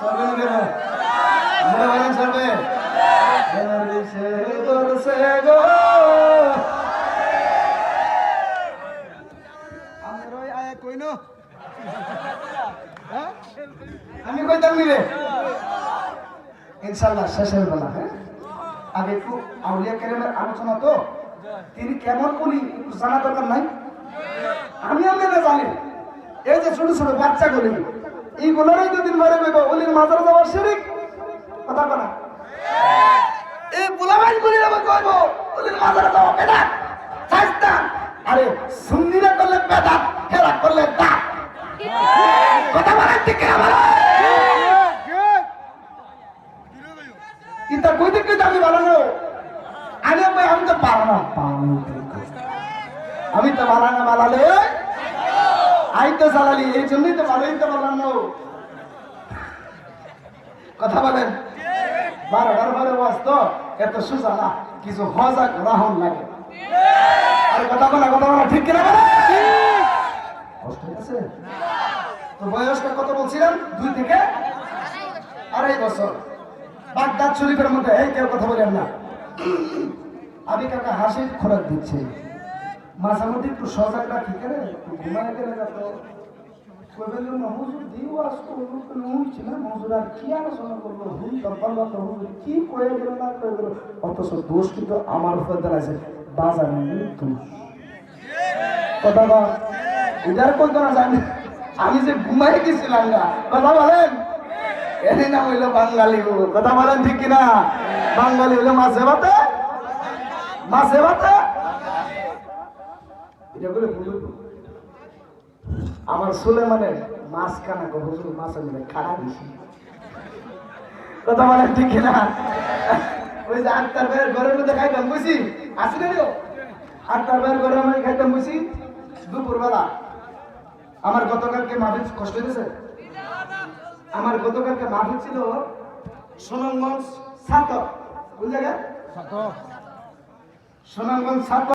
চলবে না কেন? মনে বলেন চলবে সে করছে গো হ্যাঁ? আমি কইতাম নিবে ইনশাল্লাহ শেষের বেলা হ্যাঁ আগে একটু আউলিয়া কেরামের আলোচনা তো তিনি কেমন একটু জানা দরকার নাই আমি আপনারা জানি ছোট ছোট বাচ্চা বাচ্চাগুলি। এইগুলোরই দুদিন মরে গেব ওলির মাজার যাওয়ার শিরিক? কথা বলা এই বুলাবাইন গুলি আবার কইব ওলির মাজার যাওয়া বেদাত শাস্তা আরে, সুন্নিরা করলে বেদাত, হেরা করলে দাঁত। কথা বলেন ঠিক কিনা বলেন ইতা কইতে কইতে আমি বানানো আরে ভাই, আমি তো পারো না আমি তো বানানো বানালে আই তো চালালি, এই জন্যই তো ভালোই তো বললাম না কথা বলেন। বারো বারো বারো বাস তো, এত সুজা না কিছু হজা গ্রহণ লাগে। আর কথা বলা কথা বলা, ঠিক কিনা বলে? তো বয়সটা কত বলছিলাম? দুই থেকে আড়াই বছর। বাগদাদ শরীফের মধ্যে এই কেউ কথা বলেন না। আমি কাকা হাসির খোরাক দিচ্ছে। মাঝে মধ্যে একটু সজাগ রাখি, কেন? একটু ঘুমায় গেলে না করব কেন না। কি না আমার কথা না, জানি। আমি যে ঘুমাই গেছিলাম না, কথা বলেন? এর নাম হইল বাঙালি। কথা বলেন ঠিক কিনা? বাঙালি হইল মাছে ভাতে মাছে ভাতে এটা বলে আমার সুলে মানে মাছ কানা গো হুজুর মাছ মিলে খারাপ বেশি কথা বলেন ঠিক কিনা? ওই যে আটটার বের ঘরের মধ্যে খাইতাম বুঝি আসি না আটটার বের ঘরের মধ্যে খাইতাম বুঝি দুপুরবেলা। আমার গতকালকে মাহফিল কষ্ট হয়েছে আমার গতকালকে মাহফিল ছিল সোনামগঞ্জ সাতক। কোন জায়গায় সোনামগঞ্জ সাতক।